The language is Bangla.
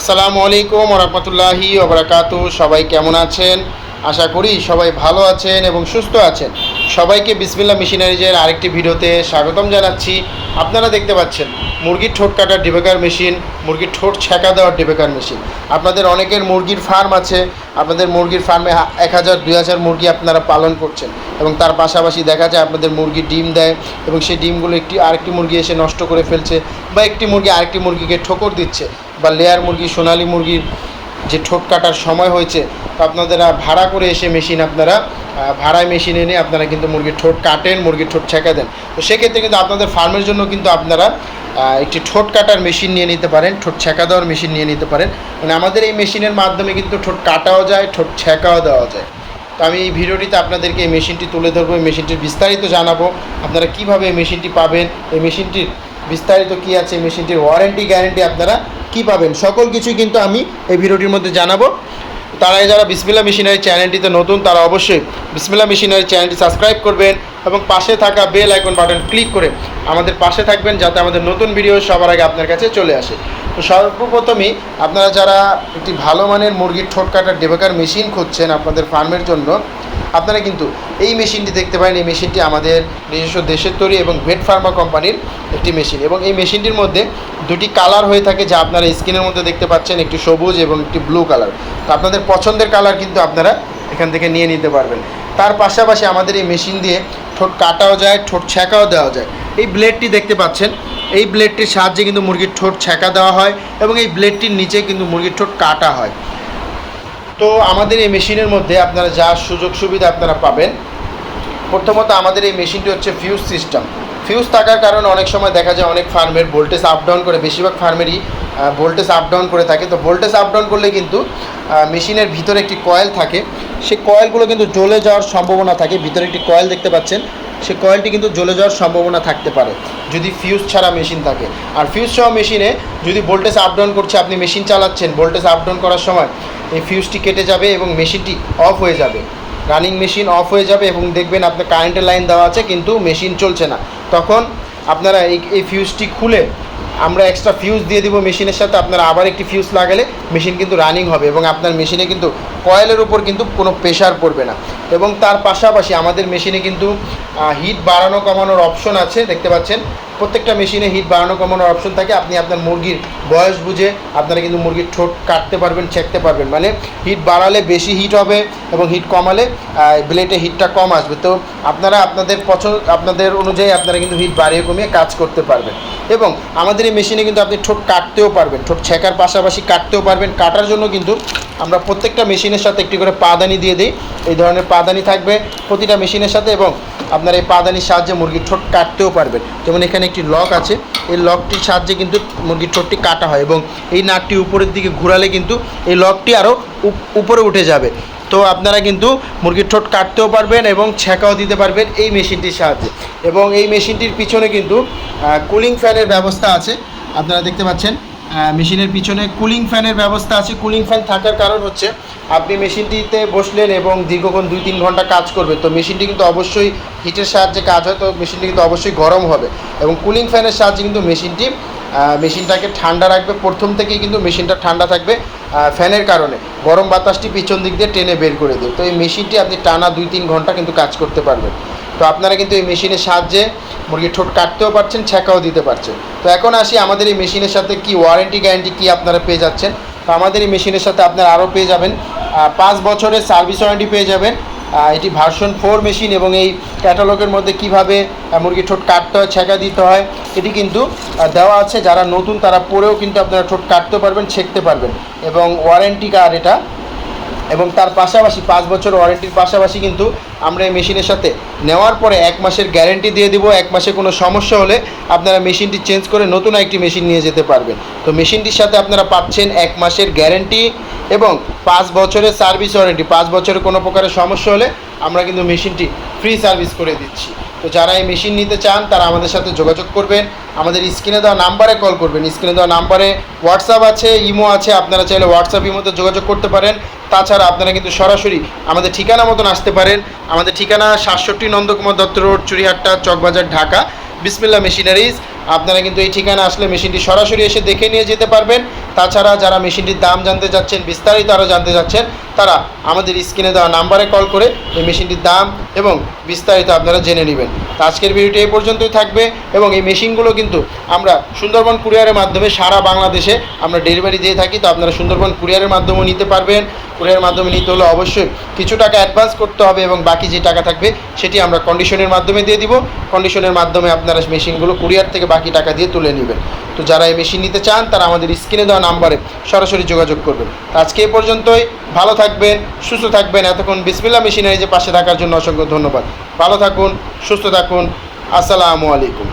আসসালামু আলাইকুম রহমতুল্লাহি ওবরাকাতু সবাই কেমন আছেন? আশা করি সবাই ভালো আছেন এবং সুস্থ আছেন। সবাইকে বিসমিল্লা মেশিনারিজের আরেকটি ভিডিওতে স্বাগতম জানাচ্ছি। আপনারা দেখতে পাচ্ছেন, মুরগির ঠোঁট কাটার ডিবেকার মেশিন, মুরগির ঠোঁট ছেঁকা দেওয়ার ডিবেকার মেশিন। আপনাদের অনেকের মুরগির ফার্ম আছে, আপনাদের মুরগির ফার্মে এক হাজার, দুই হাজার মুরগি আপনারা পালন করছেন এবং তার পাশাপাশি দেখা যায় আপনাদের মুরগি ডিম দেয় এবং সেই ডিমগুলো একটি, আরেকটি মুরগি এসে নষ্ট করে ফেলছে বা একটি মুরগি আরেকটি মুরগিকে ঠোকর দিচ্ছে বা লেয়ার মুরগি, সোনালি মুরগির যে ঠোঁট কাটার সময় হয়েছে তো আপনারা ভাড়া করে এসে মেশিন আপনারা ভাড়ায় মেশিন এনে আপনারা কিন্তু মুরগির ঠোঁট কাটেন, মুরগির ঠোঁট ছেঁকা দেন। তো সেক্ষেত্রে কিন্তু আপনাদের ফার্মের জন্য কিন্তু আপনারা একটি ঠোঁট কাটার মেশিন নিয়ে নিতে পারেন, ঠোঁট ছেঁকা দেওয়ার মেশিন নিয়ে নিতে পারেন। মানে আমাদের এই মেশিনের মাধ্যমে কিন্তু ঠোঁট কাটাও যায়, ঠোঁট ছেঁকাও দেওয়া যায়। তো আমি এই ভিডিওটিতে আপনাদেরকে এই মেশিনটি তুলে ধরবো, এই মেশিনটির বিস্তারিত জানাব। আপনারা কীভাবে এই মেশিনটি পাবেন, এই মেশিনটির বিস্তারিত কী আছে মেশিনটির ওয়ারেন্টি গ্যারেন্টি আপনারা কি পাবেন, সকল কিছুই কিন্তু আমি এই ভিডিওটির মধ্যে জানাব। তার আগে যারা বিসমিল্লা মেশিনারি চ্যানেলটিতে নতুন, তারা অবশ্যই বিসমিল্লা মেশিনারি চ্যানেলটি সাবস্ক্রাইব করবেন এবং পাশে থাকা বেল আইকন বাটন ক্লিক করে আমাদের পাশে থাকবেন যাতে আমাদের নতুন ভিডিও সবার আগে আপনার কাছে চলে আসে। তো সর্বপ্রথমই আপনারা যারা একটি ভালো মানের মুরগির ঠোঁট কাটার ডেবেকার মেশিন খুঁজছেন আপনাদের ফার্মের জন্য আপনারা কিন্তু এই মেশিনটি দেখতে পারেন। এই মেশিনটি আমাদের নিজস্ব দেশের তৈরি এবং ভেট ফার্মা কোম্পানির একটি মেশিন এবং এই মেশিনটির মধ্যে দুটি কালার হয়ে থাকে যা আপনারা স্ক্রিনের মধ্যে দেখতে পাচ্ছেন, একটি সবুজ এবং একটি ব্লু কালার। তো আপনাদের পছন্দের কালার কিন্তু আপনারা এখান থেকে নিয়ে নিতে পারবেন। তার পাশাপাশি আমাদের এই মেশিন দিয়ে ঠোঁট কাটাও যায়, ঠোঁট ছেঁকাও দেওয়া যায়। এই ব্লেডটি দেখতে পাচ্ছেন। এই ব্লেডটির সাহায্যে কিন্তু মুরগির ঠোঁট ছেঁকা দেওয়া হয় এবং এই ব্লেডটির নিচে কিন্তু মুরগির ঠোঁট কাটা হয়। তো আমাদের এই মেশিনের মধ্যে আপনারা যা সুযোগ সুবিধা আপনারা পাবেন, প্রথমত আমাদের এই মেশিনটি হচ্ছে ফিউজ সিস্টেম ফিউজ থাকার কারণে অনেক সময় দেখা যায় অনেক ফার্মের ভোল্টেজ আপ ডাউন করে, বেশিরভাগ ফার্মেরই ভোল্টেজ আপ ডাউন করে থাকে। তো ভোল্টেজ আপ ডাউন করলে কিন্তু মেশিনের ভিতরে একটি কয়েল থাকে। সেই কয়েলগুলো কিন্তু জ্বলে যাওয়ার সম্ভাবনা থাকে। ভিতরে একটি কয়েল দেখতে পাচ্ছেন। সেই কয়েলটি কিন্তু জ্বলে যাওয়ার সম্ভাবনা থাকতে পারে, যদি ফিউজ ছাড়া মেশিন থাকে। আর ফিউজ সহ মেশিনে যদি ভোল্টেজ আপ ডাউন করছে, আপনি মেশিন চালাচ্ছেন ভোল্টেজ আপ ডাউন করার সময় এই ফিউজটি কেটে যাবে এবং মেশিনটি অফ হয়ে যাবে। রানিং মেশিন অফ হয়ে যাবে এবং দেখবেন আপনার কারেন্টের লাইন দেওয়া আছে, কিন্তু মেশিন চলছে না। তখন আপনারা এই এই ফিউজটি খুলে আমরা এক্সট্রা ফিউজ দিয়ে দিব মেশিনের সাথে, আপনারা আবার একটি ফিউজ লাগালে মেশিন কিন্তু রানিং হবে এবং আপনার মেশিনে কিন্তু কয়েলের উপর কিন্তু কোনো প্রেশার পড়বে না। এবং তার পাশাপাশি আমাদের মেশিনে কিন্তু হিট বাড়ানো কমানোর অপশন আছে, দেখতে পাচ্ছেন। প্রত্যেকটা মেশিনে হিট বাড়ানো কমানোর অপশন থাকে। আপনি আপনার মুরগির বয়স বুঝে আপনারা কিন্তু মুরগির ঠোঁট কাটতে পারবেন, ছেঁকতে পারবেন। মানে হিট বাড়ালে বেশি হিট হবে এবং হিট কমালে ব্লেডে হিটটা কম আসবে। তো আপনারা আপনাদের পছন্দ, আপনাদের অনুযায়ী আপনারা কিন্তু হিট বাড়িয়ে কমিয়ে কাজ করতে পারবেন। এবং আমাদের এই মেশিনে কিন্তু আপনি ঠোঁট কাটতেও পারবেন, ঠোঁট ছেঁকার পাশাপাশি কাটতেও পারবেন। কাটার জন্য কিন্তু আমরা প্রত্যেকটা মেশিনের সাথে একটি করে পাদানি দিয়ে দিই। এই ধরনের পাদানি থাকবে প্রতিটা মেশিনের সাথে এবং আপনার এই পাদানির সাহায্যে মুরগির ঠোঁট কাটতেও পারবেন। যেমন এখানে একটি লক আছে, এই লকটির সাহায্যে কিন্তু মুরগির ঠোঁটটি কাটা হয় এবং এই নাটটি উপরের দিকে ঘোরালে কিন্তু এই লকটি আরও উপরে উঠে যাবে। তো আপনারা কিন্তু মুরগির ঠোঁট কাটতেও পারবেন এবং ছেঁকাও দিতে পারবেন এই মেশিনটির সাহায্যে। এবং এই মেশিনটির পিছনে কিন্তু কুলিং ফ্যানের ব্যবস্থা আছে। আপনারা দেখতে পাচ্ছেন মেশিনের পিছনে কুলিং ফ্যানের ব্যবস্থা আছে। কুলিং ফ্যান থাকার কারণ হচ্ছে আপনি মেশিনটিতে বসলেন এবং দীর্ঘক্ষণ দুই তিন ঘণ্টা কাজ করবে। তো মেশিনটি কিন্তু অবশ্যই হিটের সাহায্যে কাজ হয়, তো মেশিনটি কিন্তু অবশ্যই গরম হবে। এবং কুলিং ফ্যানের সাহায্যে কিন্তু মেশিনটি মেশিনটাকে ঠান্ডা রাখবে। প্রথম থেকেই কিন্তু মেশিনটা ঠান্ডা থাকবে ফ্যানের কারণে। গরম বাতাসটি পিছন দিক দিয়ে টেনে বের করে দেবে। তো এই মেশিনটি আপনি টানা দুই তিন ঘণ্টা কিন্তু কাজ করতে পারবেন। তো আপনারা কিন্তু এই মেশিনের সাহায্যে মুরগির ঠোঁট কাটতেও পারছেন ছেঁকাও দিতে পারছেন। তো এখন আসি আমাদের এই মেশিনের সাথে কি ওয়ারেন্টি গ্যারেন্টি কি আপনারা পেয়ে যাচ্ছেন? তো আমাদের এই মেশিনের সাথে আপনারা আরও পেয়ে যাবেন পাঁচ বছরের সার্ভিস ওয়ারেন্টি পেয়ে যাবেন। এটি ভার্সন ফোর মেশিন এবং এই ক্যাটালগের মধ্যে কীভাবে মুরগির ঠোঁট কাটতে হয় ছেঁকা দিতে হয়, এটি কিন্তু দেওয়া আছে। যারা নতুন তারা পরেও কিন্তু আপনারা ঠোঁট কাটতে পারবেন, ছেঁকতে পারবেন। এবং ওয়ারেন্টি কার্ড এটা এবং তার পাশাপাশি পাঁচ বছর ওয়ারেন্টির পাশাপাশি কিন্তু আমরা এই মেশিনের সাথে নেওয়ার পরে এক মাসের গ্যারেন্টি দিয়ে দিব, এক মাসে কোনো সমস্যা হলে আপনারা মেশিনটি চেঞ্জ করে নতুন একটি মেশিন নিয়ে যেতে পারবেন। তো মেশিনটির সাথে আপনারা পাচ্ছেন এক মাসের গ্যারেন্টি এবং পাঁচ বছরের সার্ভিস ওয়ারেন্টি পাঁচ বছরের কোনো প্রকারের সমস্যা হলে আমরা কিন্তু মেশিনটি ফ্রি সার্ভিস করে দিচ্ছি। তো যারা এই মেশিন নিতে চান, তারা আমাদের সাথে যোগাযোগ করবেন। আমাদের স্ক্রিনে দেওয়া নাম্বারে কল করবেন। স্ক্রিনে দেওয়া নাম্বারে হোয়াটসঅ্যাপ আছে ইমো আছে, আপনারা চাইলে হোয়াটসঅ্যাপ ইমোতে যোগাযোগ করতে পারেন। তাছাড়া আপনারা কিন্তু সরাসরি আমাদের ঠিকানা মতন আসতে পারেন। আমাদের ঠিকানা সাতষট্টি নন্দকুমার দত্ত রোড চুরিহাট্টা চকবাজার, ঢাকা। বিসমিল্লা মেশিনারিজ। আপনারা কিন্তু এই ঠিকানা আসলে মেশিনটি সরাসরি এসে দেখে নিয়ে যেতে পারবেন। তাছাড়া যারা মেশিনটির দাম জানতে চাচ্ছেন, বিস্তারিত আরও জানতে চাচ্ছেন, তারা আমাদের স্ক্রিনে দেওয়া নাম্বারে কল করে এই মেশিনটির দাম এবং বিস্তারিত আপনারা জেনে নেবেন। তো আজকের ভিডিওটি এই পর্যন্তই থাকবে এবং এই মেশিনগুলো কিন্তু আমরা সুন্দরবন কুরিয়ারের মাধ্যমে সারা বাংলাদেশে আমরা ডেলিভারি দিয়ে থাকি, তো আপনারা সুন্দরবন কুরিয়ারের মাধ্যমেও নিতে পারবেন। কুরিয়ারের মাধ্যমে নিতে হলে অবশ্যই কিছু টাকা অ্যাডভান্স করতে হবে এবং বাকি যে টাকা থাকবে, সেটি আমরা কন্ডিশনের মাধ্যমে দিয়ে দিব। কন্ডিশনের মাধ্যমে আপনারা মেশিনগুলো কুরিয়ার থেকে বাকি টাকা দিয়ে তুলে নেবেন। তো যারা এই মেশিন নিতে চান, তারা আমাদের স্ক্রিনে দেওয়া নাম্বারে সরাসরি যোগাযোগ করবেন। আজকে এ পর্যন্তই। ভালো থাকবেন, সুস্থ থাকবেন। এতক্ষণ বিসমিল্লা মেশিনারি যে পাশে থাকার জন্য অসংখ্য ধন্যবাদ। ভালো থাকুন, সুস্থ থাকুন। আসসালামু আলাইকুম।